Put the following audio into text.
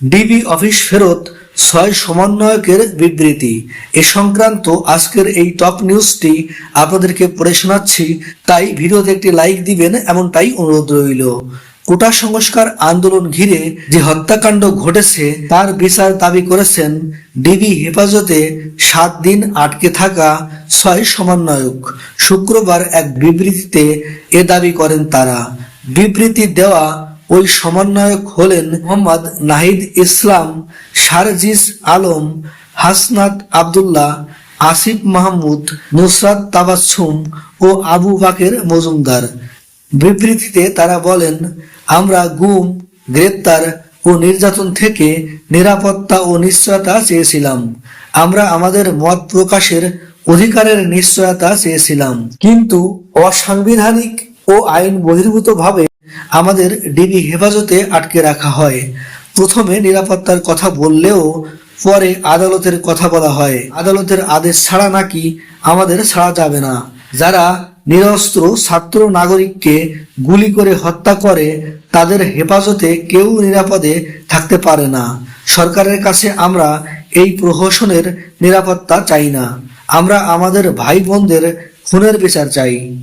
DB office ফেরত ছয় সমন্বয়কের বিবৃতি। এ সংক্রান্ত আজকের এই টপ নিউজটি আপনাদেরকে পড়ে শোনাচ্ছি। তাই ভিডিওতে একটি লাইক দিবেন, এমনটাই অনুরোধ রইল। কোটা সংস্কার আন্দোলন ঘিরে যে হত্যাকাণ্ড ঘটেছে, তার বিচার দাবি করেছেন ডিবি হেফাজতে সাত দিন আটকে থাকা ছয় সমন্বয়ক। শুক্রবার এক বিবৃতিতে এ দাবি করেন তারা। বিবৃতি দেওয়া ওই সমন্বয়ক হলেন মোহাম্মদ নাহিদ ইসলাম, সারজিস আলম, হাসনাত আব্দুল্লাহ, আসিফ মাহমুদ, নুসরাত তাবাসুম ও আবু বাকের মজুমদার। বিবৃতিতে তারা বলেন, আমরা গুম, গ্রেপ্তার ও নির্যাতন থেকে নিরাপত্তা ও নিশ্চয়তা চেয়েছিলাম। আমরা আমাদের মত প্রকাশের অধিকারের নিশ্চয়তা চেয়েছিলাম। কিন্তু অসাংবিধানিক ও আইন বহির্ভূতভাবে আমাদের ডিবি হেফাজতে আটকে রাখা হয়। প্রথমে নিরাপত্তার কথা বললেও পরে আদালতের কথা বলা হয়। আদালতের আদেশ ছাড়া নাকি আমাদের ছাড়া যাবে না। যারা নিরস্ত্র ছাত্র নাগরিককে গুলি করে হত্যা করে, তাদের হেফাজতে কেউ নিরাপদে থাকতে পারে না। সরকারের কাছে আমরা এই প্রহসনের নিরাপত্তা চাই না। আমরা আমাদের ভাই বোনদের খুনের বিচার চাই।